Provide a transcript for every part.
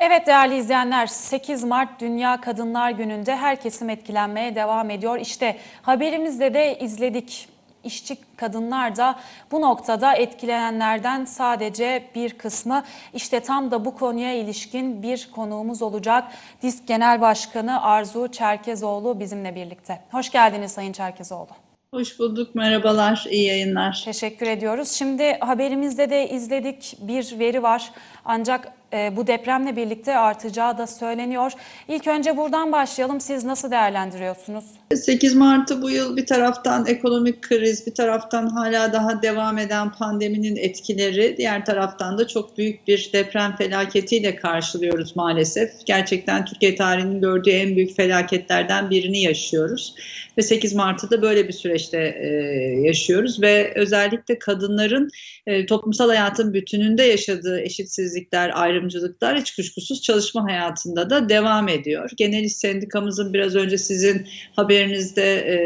Evet değerli izleyenler 8 Mart Dünya Kadınlar Günü'nde her kesim etkilenmeye devam ediyor. İşte haberimizde de izledik. İşçi kadınlar da bu noktada etkilenenlerden sadece bir kısmı. İşte tam da bu konuya ilişkin bir konuğumuz olacak. DİSK Genel Başkanı Arzu Çerkezoğlu bizimle birlikte. Hoş geldiniz Sayın Çerkezoğlu. Hoş bulduk, merhabalar, iyi yayınlar. Teşekkür ediyoruz. Şimdi haberimizde de izledik bir veri var. Ancak e, bu depremle birlikte artacağı da söyleniyor. İlk önce buradan başlayalım. Siz nasıl değerlendiriyorsunuz? 8 Mart'ı bu yıl bir taraftan ekonomik kriz, bir taraftan hala daha devam eden pandeminin etkileri, diğer taraftan da çok büyük bir deprem felaketiyle karşılıyoruz maalesef. Gerçekten Türkiye tarihinin gördüğü en büyük felaketlerden birini yaşıyoruz. Ve 8 Mart'ı da böyle bir süreçte e, yaşıyoruz ve özellikle kadınların e, toplumsal hayatın bütününde yaşadığı eşitsizlikler, ayrımcılıklar hiç kuşkusuz çalışma hayatında da devam ediyor. Genel İş Sendikamızın biraz önce sizin haberinizde e,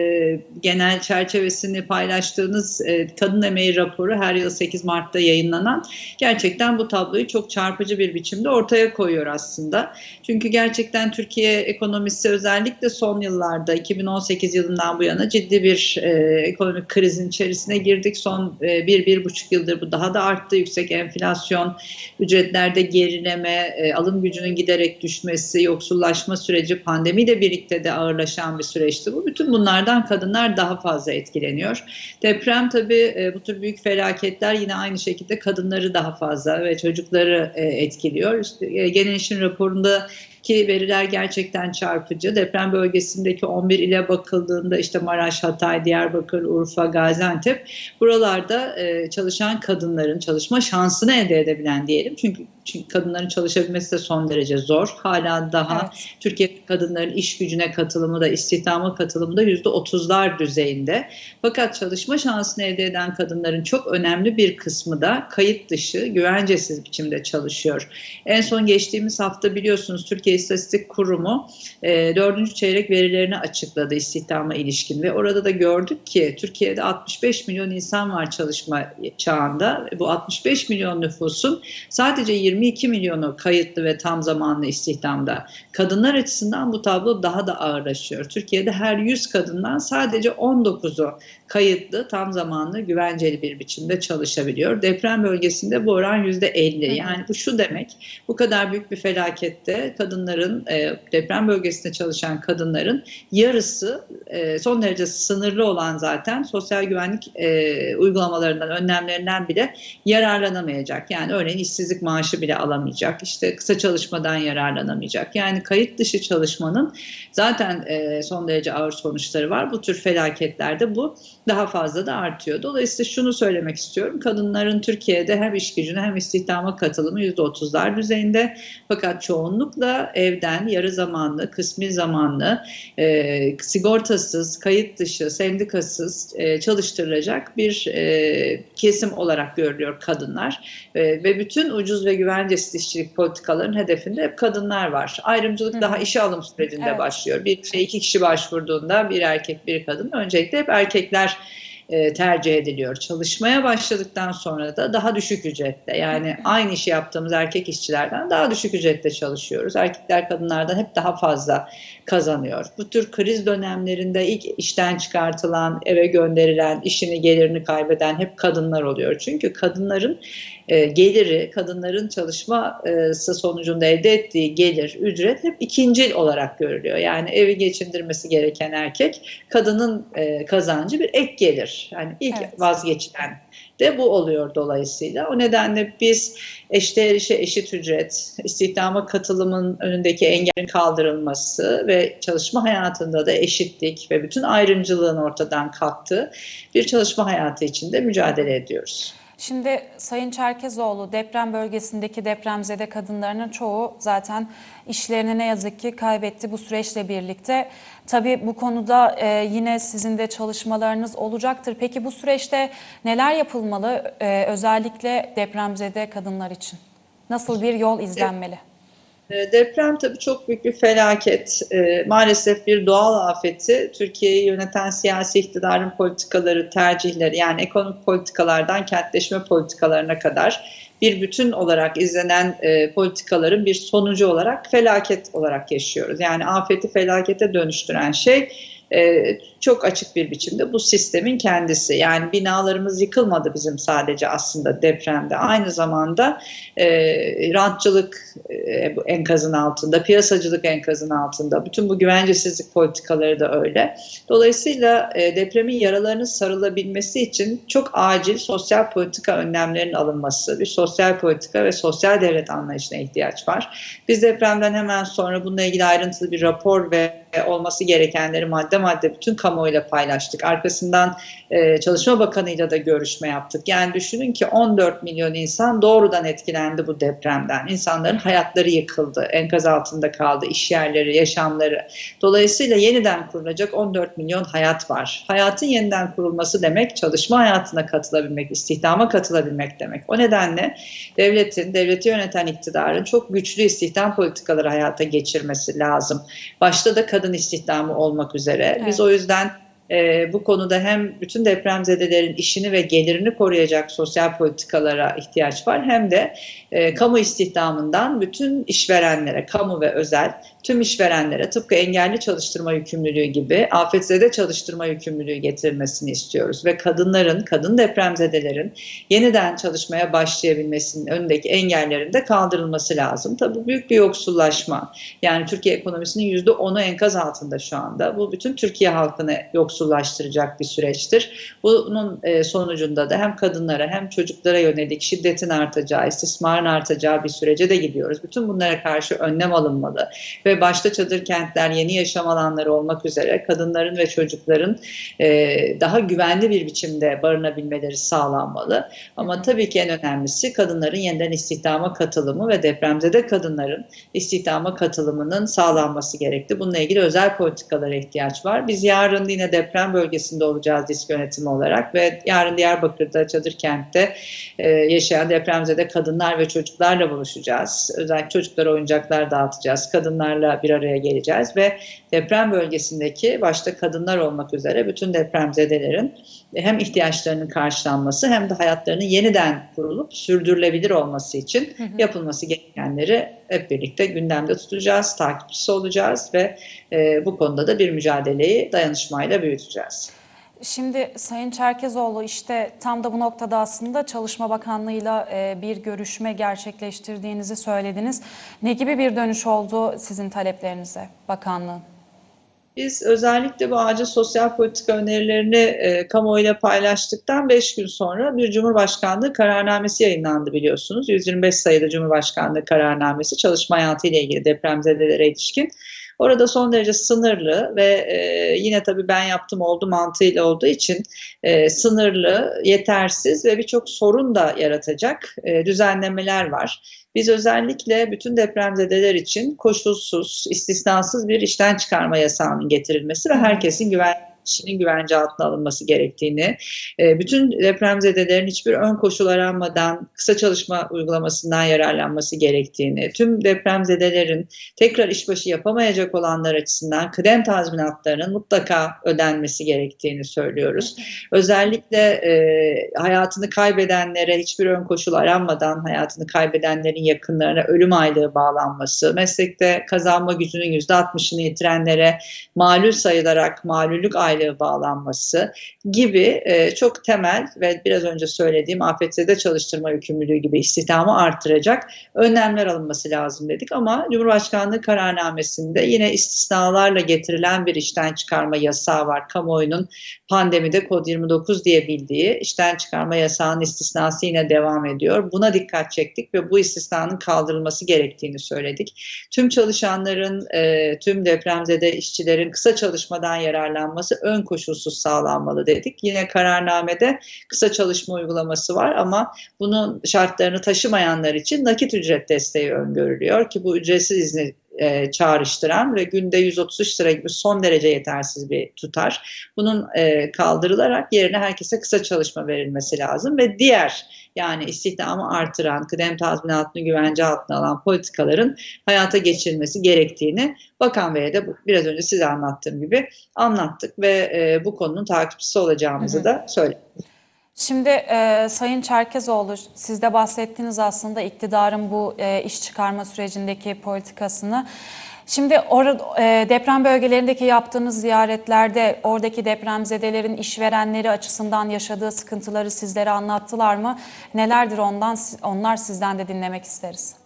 genel çerçevesini paylaştığınız e, kadın emeği raporu her yıl 8 Mart'ta yayınlanan gerçekten bu tabloyu çok çarpıcı bir biçimde ortaya koyuyor aslında. Çünkü gerçekten Türkiye ekonomisi özellikle son yıllarda 2018 yılından bu yana ciddi bir e, ekonomik krizin içerisine girdik. Son e, bir, bir buçuk yıldır bu daha da arttı. Yüksek enflasyon, ücretlerde gerileme, e, alım gücünün giderek düşmesi, yoksullaşma süreci pandemiyle birlikte de ağırlaşan bir süreçti bu. Bütün bunlardan kadınlar daha fazla etkileniyor. Deprem tabii e, bu tür büyük felaketler yine aynı şekilde kadınları daha fazla ve çocukları e, etkiliyor. İşte, e, Genel İş'in raporunda ki veriler gerçekten çarpıcı. Deprem bölgesindeki 11 ile bakıldığında işte Maraş, Hatay, Diyarbakır, Urfa, Gaziantep buralarda e, çalışan kadınların çalışma şansını elde edebilen diyelim. Çünkü, çünkü kadınların çalışabilmesi de son derece zor. Hala daha Evet. Türkiye kadınların iş gücüne katılımı da istihdama katılımı da %30'lar düzeyinde. Fakat çalışma şansını elde eden kadınların çok önemli bir kısmı da kayıt dışı, güvencesiz biçimde çalışıyor. En son geçtiğimiz hafta biliyorsunuz Türkiye İstatistik Kurumu e, dördüncü çeyrek verilerini açıkladı istihdama ilişkin ve orada da gördük ki Türkiye'de 65 milyon insan var çalışma çağında. Bu 65 milyon nüfusun sadece 22 milyonu kayıtlı ve tam zamanlı istihdamda. Kadınlar açısından bu tablo daha da ağırlaşıyor. Türkiye'de her 100 kadından sadece 19'u kayıtlı, tam zamanlı, güvenceli bir biçimde çalışabiliyor. Deprem bölgesinde bu oran %50. Yani bu şu demek, bu kadar büyük bir felakette kadınların, e, deprem bölgesinde çalışan kadınların yarısı e, son derece sınırlı olan zaten sosyal güvenlik e, uygulamalarından, önlemlerinden bile yararlanamayacak. Yani örneğin işsizlik maaşı bile alamayacak, işte kısa çalışmadan yararlanamayacak. Yani kayıt dışı çalışmanın zaten e, son derece ağır sonuçları var. Bu tür felaketlerde bu daha fazla da artıyor. Dolayısıyla şunu söylemek istiyorum. Kadınların Türkiye'de hem iş gücüne hem istihdama katılımı %30'lar düzeyinde. Fakat çoğunlukla evden yarı zamanlı, kısmi zamanlı, e, sigortasız, kayıt dışı, sendikasız e, çalıştırılacak bir e, kesim olarak görülüyor kadınlar. E, ve bütün ucuz ve güvencesiz işçilik politikalarının hedefinde hep kadınlar var. Ayrımcılık Hı hı. daha işe alım sürecinde Evet. başlıyor. Bir şey iki kişi başvurduğunda bir erkek bir kadın öncelikle hep erkekler e, tercih ediliyor. Çalışmaya başladıktan sonra da daha düşük ücretle yani aynı işi yaptığımız erkek işçilerden daha düşük ücretle çalışıyoruz. Erkekler kadınlardan hep daha fazla kazanıyor. Bu tür kriz dönemlerinde ilk işten çıkartılan, eve gönderilen, işini gelirini kaybeden hep kadınlar oluyor. Çünkü kadınların e, geliri, kadınların çalışması sonucunda elde ettiği gelir, ücret hep ikincil olarak görülüyor. Yani evi geçindirmesi gereken erkek, kadının e, kazancı bir ek gelir. Yani ilk Evet. vazgeçilen de bu oluyor dolayısıyla. O nedenle biz eşdeğer işe eşit ücret, istihdama katılımın önündeki engelin kaldırılması ve çalışma hayatında da eşitlik ve bütün ayrımcılığın ortadan kalktığı bir çalışma hayatı içinde mücadele ediyoruz. Şimdi Sayın Çerkezoğlu deprem bölgesindeki depremzede kadınlarının çoğu zaten işlerini ne yazık ki kaybetti bu süreçle birlikte. Tabii bu konuda e, yine sizin de çalışmalarınız olacaktır. Peki bu süreçte neler yapılmalı e, özellikle depremzede kadınlar için? Nasıl bir yol izlenmeli? E, Deprem tabii çok büyük bir felaket. E, maalesef bir doğal afeti. Türkiye'yi yöneten siyasi iktidarın politikaları, tercihleri yani ekonomik politikalardan kentleşme politikalarına kadar bir bütün olarak izlenen e, politikaların bir sonucu olarak felaket olarak yaşıyoruz. Yani afeti felakete dönüştüren şey e, çok açık bir biçimde bu sistemin kendisi. Yani binalarımız yıkılmadı bizim sadece aslında depremde. Aynı zamanda e, rantçılık e, enkazın altında, piyasacılık enkazın altında. Bütün bu güvencesizlik politikaları da öyle. Dolayısıyla e, depremin yaralarının sarılabilmesi için çok acil sosyal politika önlemlerinin alınması, bir sosyal politika ve sosyal devlet anlayışına ihtiyaç var. Biz depremden hemen sonra bununla ilgili ayrıntılı bir rapor ve olması gerekenleri madde madde bütün kamuoyuyla paylaştık. Arkasından e, Çalışma Bakanı'yla da görüşme yaptık. Yani düşünün ki 14 milyon insan doğrudan etkilendi bu depremden. İnsanların hayatları yıkıldı, enkaz altında kaldı, iş yerleri, yaşamları. Dolayısıyla yeniden kurulacak 14 milyon hayat var. Hayatın yeniden kurulması demek çalışma hayatına katılabilmek, istihdama katılabilmek demek. O nedenle devletin, devleti yöneten iktidarın çok güçlü istihdam politikaları hayata geçirmesi lazım. Başta da kadın istihdamı olmak üzere. Evet. Biz o yüzden e, bu konuda hem bütün depremzedelerin işini ve gelirini koruyacak sosyal politikalara ihtiyaç var hem de e, kamu istihdamından bütün işverenlere, kamu ve özel tüm işverenlere tıpkı engelli çalıştırma yükümlülüğü gibi afetzede çalıştırma yükümlülüğü getirmesini istiyoruz. Ve kadınların, kadın depremzedelerin yeniden çalışmaya başlayabilmesinin önündeki engellerin de kaldırılması lazım. Tabii bu büyük bir yoksullaşma. Yani Türkiye ekonomisinin %10'u enkaz altında şu anda. Bu bütün Türkiye halkını yoksullaştıracak bir süreçtir. Bunun e, sonucunda da hem kadınlara hem çocuklara yönelik şiddetin artacağı, istismarın artacağı bir sürece de gidiyoruz. Bütün bunlara karşı önlem alınmalı ve başta çadır kentler, yeni yaşam alanları olmak üzere kadınların ve çocukların e, daha güvenli bir biçimde barınabilmeleri sağlanmalı. Ama tabii ki en önemlisi kadınların yeniden istihdama katılımı ve depremzede kadınların istihdama katılımının sağlanması gerekti. Bununla ilgili özel politikalara ihtiyaç var. Biz yarın yine deprem bölgesinde olacağız disk yönetimi olarak ve yarın Diyarbakır'da çadır kentte e, yaşayan depremzede kadınlar ve çocuklarla buluşacağız. Özellikle çocuklara oyuncaklar dağıtacağız. Kadınlarla bir araya geleceğiz ve deprem bölgesindeki başta kadınlar olmak üzere bütün depremzedelerin hem ihtiyaçlarının karşılanması hem de hayatlarının yeniden kurulup sürdürülebilir olması için Hı hı. yapılması gerekenleri hep birlikte gündemde tutacağız, takipçisi olacağız ve e, bu konuda da bir mücadeleyi dayanışmayla büyüteceğiz. Şimdi Sayın Çerkezoğlu işte tam da bu noktada aslında Çalışma Bakanlığı'yla e, bir görüşme gerçekleştirdiğinizi söylediniz. Ne gibi bir dönüş oldu sizin taleplerinize bakanlığın? Biz özellikle bu acil sosyal politika önerilerini e, kamuoyuyla paylaştıktan 5 gün sonra bir Cumhurbaşkanlığı kararnamesi yayınlandı biliyorsunuz. 125 sayılı Cumhurbaşkanlığı kararnamesi çalışma hayatı ile ilgili depremzedelere ilişkin. Orada son derece sınırlı ve e, yine tabii ben yaptım oldu mantığıyla olduğu için e, sınırlı, yetersiz ve birçok sorun da yaratacak e, düzenlemeler var. Biz özellikle bütün depremzedeler için koşulsuz, istisnasız bir işten çıkarma yasağının getirilmesi ve herkesin güven kişinin güvence altına alınması gerektiğini, e, bütün depremzedelerin hiçbir ön koşul aranmadan kısa çalışma uygulamasından yararlanması gerektiğini, tüm depremzedelerin tekrar işbaşı yapamayacak olanlar açısından kıdem tazminatlarının mutlaka ödenmesi gerektiğini söylüyoruz. Özellikle e, hayatını kaybedenlere hiçbir ön koşul aranmadan hayatını kaybedenlerin yakınlarına ölüm aylığı bağlanması, meslekte kazanma gücünün %60'ını yitirenlere malul sayılarak malüllük aylığı bağlanması gibi e, çok temel ve biraz önce söylediğim afetzede çalıştırma yükümlülüğü gibi istihdamı artıracak önlemler alınması lazım dedik ama Cumhurbaşkanlığı kararnamesinde yine istisnalarla getirilen bir işten çıkarma yasağı var. Kamuoyunun pandemide kod 29 diye bildiği işten çıkarma yasağının istisnası yine devam ediyor. Buna dikkat çektik ve bu istisnanın kaldırılması gerektiğini söyledik. Tüm çalışanların, e, tüm depremzede işçilerin kısa çalışmadan yararlanması ön koşulsuz sağlanmalı dedik. Yine kararnamede kısa çalışma uygulaması var ama bunun şartlarını taşımayanlar için nakit ücret desteği öngörülüyor ki bu ücretsiz izni e, çağrıştıran ve günde 133 lira gibi son derece yetersiz bir tutar. Bunun e, kaldırılarak yerine herkese kısa çalışma verilmesi lazım ve diğer yani istihdamı artıran, kıdem tazminatını güvence altına alan politikaların hayata geçirilmesi gerektiğini Bakan Bey'e de biraz önce size anlattığım gibi anlattık ve e, bu konunun takipçisi olacağımızı Hı hı. da söyledik. Şimdi e, Sayın Çerkezoğlu, siz de bahsettiniz aslında iktidarın bu e, iş çıkarma sürecindeki politikasını. Şimdi or- e, deprem bölgelerindeki yaptığınız ziyaretlerde oradaki depremzedelerin işverenleri açısından yaşadığı sıkıntıları sizlere anlattılar mı? Nelerdir ondan onlar sizden de dinlemek isteriz.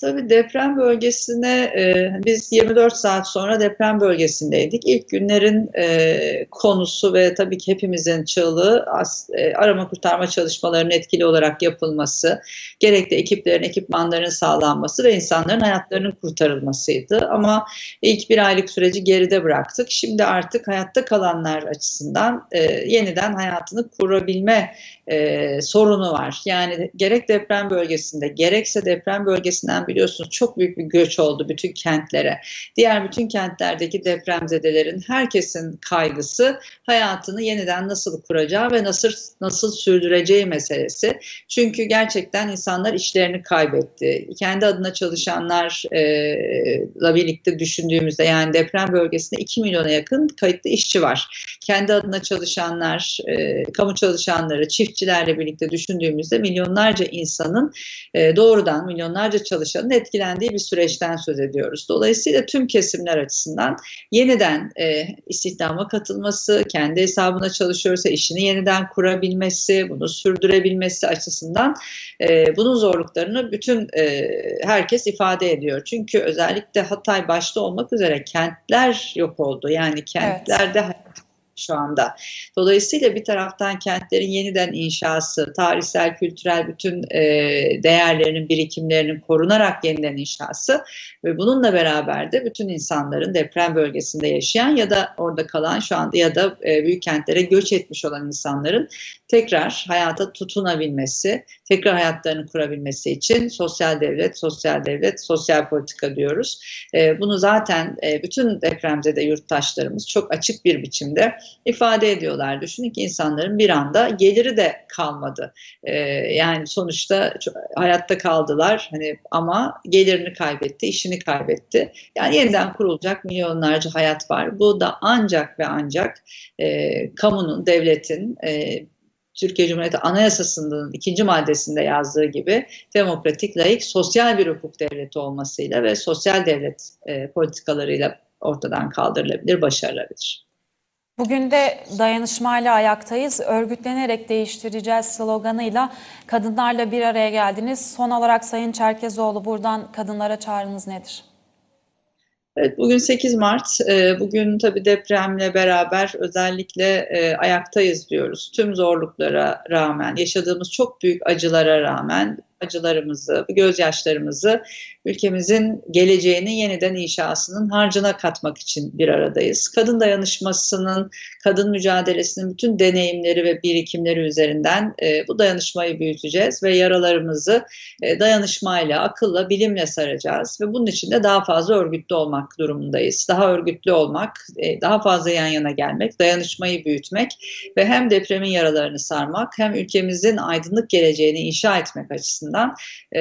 Tabii deprem bölgesine e, biz 24 saat sonra deprem bölgesindeydik. İlk günlerin e, konusu ve tabii ki hepimizin çığlığı as, e, arama kurtarma çalışmalarının etkili olarak yapılması, gerekli ekiplerin, ekipmanların sağlanması ve insanların hayatlarının kurtarılmasıydı. Ama ilk bir aylık süreci geride bıraktık. Şimdi artık hayatta kalanlar açısından e, yeniden hayatını kurabilme e, sorunu var. Yani gerek deprem bölgesinde gerekse deprem bölgesinden biliyorsunuz çok büyük bir göç oldu bütün kentlere. Diğer bütün kentlerdeki depremzedelerin herkesin kaygısı hayatını yeniden nasıl kuracağı ve nasıl nasıl sürdüreceği meselesi. Çünkü gerçekten insanlar işlerini kaybetti. Kendi adına çalışanlarla birlikte düşündüğümüzde yani deprem bölgesinde 2 milyona yakın kayıtlı işçi var. Kendi adına çalışanlar, e, kamu çalışanları, çiftçilerle birlikte düşündüğümüzde milyonlarca insanın e, doğrudan milyonlarca çalışanın etkilendiği bir süreçten söz ediyoruz. Dolayısıyla tüm kesimler açısından yeniden e, istihdama katılması, kendi hesabına çalışıyorsa işini yeniden kurabilmesi, bunu sürdürebilmesi açısından e, bunun zorluklarını bütün e, herkes ifade ediyor. Çünkü özellikle Hatay başta olmak üzere kentler yok oldu. Yani kentlerde evet şu anda. Dolayısıyla bir taraftan kentlerin yeniden inşası, tarihsel, kültürel bütün e, değerlerinin, birikimlerinin korunarak yeniden inşası ve bununla beraber de bütün insanların deprem bölgesinde yaşayan ya da orada kalan şu anda ya da e, büyük kentlere göç etmiş olan insanların tekrar hayata tutunabilmesi, tekrar hayatlarını kurabilmesi için sosyal devlet, sosyal devlet, sosyal politika diyoruz. E, bunu zaten e, bütün depremzede yurttaşlarımız çok açık bir biçimde ifade ediyorlar. Düşünün ki insanların bir anda geliri de kalmadı. Ee, yani sonuçta hayatta kaldılar hani ama gelirini kaybetti, işini kaybetti. Yani yeniden kurulacak milyonlarca hayat var. Bu da ancak ve ancak e, kamunun, devletin e, Türkiye Cumhuriyeti Anayasası'nın ikinci maddesinde yazdığı gibi demokratik, layık, sosyal bir hukuk devleti olmasıyla ve sosyal devlet e, politikalarıyla ortadan kaldırılabilir, başarılabilir. Bugün de dayanışmayla ayaktayız. Örgütlenerek değiştireceğiz sloganıyla kadınlarla bir araya geldiniz. Son olarak Sayın Çerkezoğlu buradan kadınlara çağrınız nedir? Evet, bugün 8 Mart. Ee, bugün tabii depremle beraber özellikle e, ayaktayız diyoruz. Tüm zorluklara rağmen, yaşadığımız çok büyük acılara rağmen acılarımızı, gözyaşlarımızı ülkemizin geleceğinin yeniden inşasının harcına katmak için bir aradayız. Kadın dayanışmasının, kadın mücadelesinin bütün deneyimleri ve birikimleri üzerinden e, bu dayanışmayı büyüteceğiz ve yaralarımızı e, dayanışmayla, akılla, bilimle saracağız ve bunun için de daha fazla örgütlü olmak durumundayız. Daha örgütlü olmak, e, daha fazla yan yana gelmek, dayanışmayı büyütmek ve hem depremin yaralarını sarmak hem ülkemizin aydınlık geleceğini inşa etmek açısından e,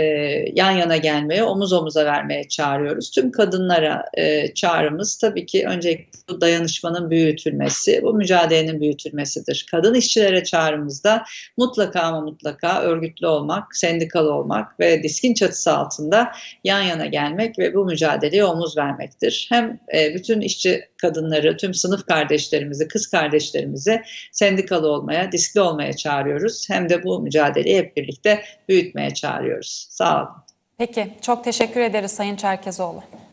yan yana gelmeye, omuz omuza vermeye çağırıyoruz. Tüm kadınlara e, çağrımız tabii ki öncelikle bu dayanışmanın büyütülmesi, bu mücadelenin büyütülmesidir. Kadın işçilere çağrımızda mutlaka ama mutlaka örgütlü olmak, sendikalı olmak ve diskin çatısı altında yan yana gelmek ve bu mücadeleye omuz vermektir. Hem e, bütün işçi kadınları, tüm sınıf kardeşlerimizi, kız kardeşlerimizi sendikalı olmaya, diskli olmaya çağırıyoruz. Hem de bu mücadeleyi hep birlikte büyütmeye çağırıyoruz. Sağ olun. Peki, çok teşekkür ederiz Sayın Çerkezoğlu.